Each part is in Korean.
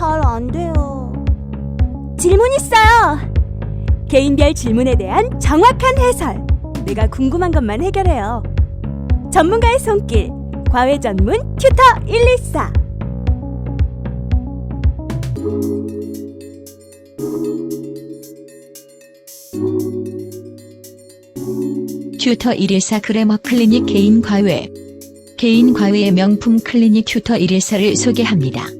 잘 안 돼요. 질문 있어요. 개인별 질문에 대한 정확한 해설. 내가 궁금한 것만 해결해요. 전문가의 손길. 과외 전문 튜터 114. 튜터 114 그래머 클리닉 개인 과외. 개인 과외의 명품 클리닉 튜터 114를 소개합니다.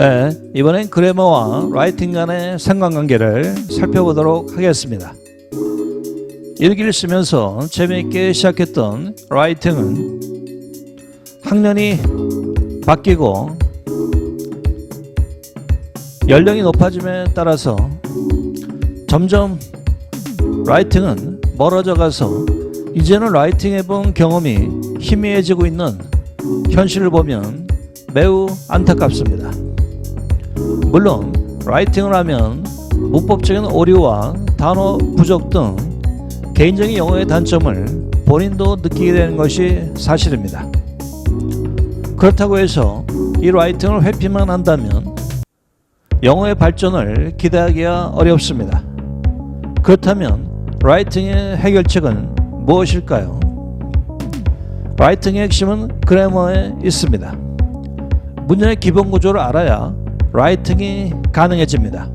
네, 이번엔 그래머와 라이팅 간의 상관관계를 살펴보도록 하겠습니다. 일기를 쓰면서 재미있게 시작했던 라이팅은 학년이 바뀌고 연령이 높아짐에 따라서 점점 라이팅은 멀어져 가서 이제는 라이팅 해본 경험이 희미해지고 있는 현실을 보면 매우 안타깝습니다. 물론 라이팅을 하면 문법적인 오류와 단어 부족 등 개인적인 영어의 단점을 본인도 느끼게 되는 것이 사실입니다. 그렇다고 해서 이 라이팅을 회피만 한다면 영어의 발전을 기대하기가 어렵습니다. 그렇다면 라이팅의 해결책은 무엇일까요? 라이팅의 핵심은 그래머에 있습니다. 문장의 기본 구조를 알아야 라이팅이 가능해집니다.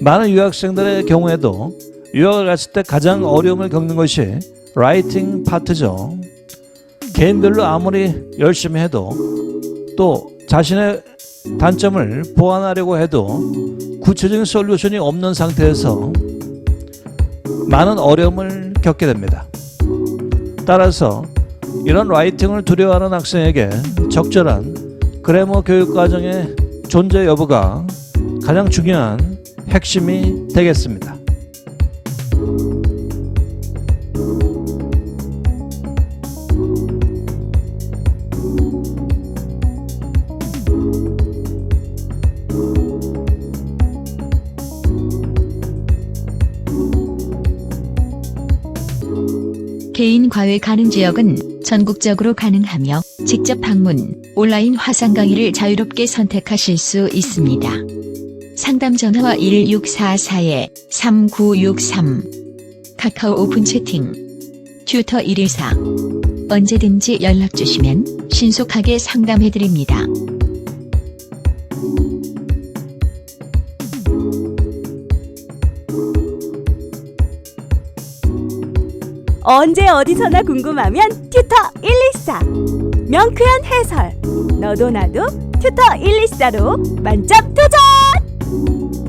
많은 유학생들의 경우에도 유학을 갔을 때 가장 어려움을 겪는 것이 라이팅 파트죠. 개인별로 아무리 열심히 해도 또 자신의 단점을 보완하려고 해도 구체적인 솔루션이 없는 상태에서 많은 어려움을 겪게 됩니다. 따라서 이런 라이팅을 두려워하는 학생에게 적절한 그래머 교육 과정의 존재 여부가 가장 중요한 핵심이 되겠습니다. 개인 과외 가능 지역은 전국적으로 가능하며 직접 방문, 온라인 화상 강의를 자유롭게 선택하실 수 있습니다. 상담 전화와 1644-3963 카카오 오픈 채팅 튜터 114 언제든지 연락 주시면 신속하게 상담해 드립니다. 언제 어디서나 궁금하면 튜터 114. 명쾌한 해설. 너도 나도 튜터 114로 만점 도전!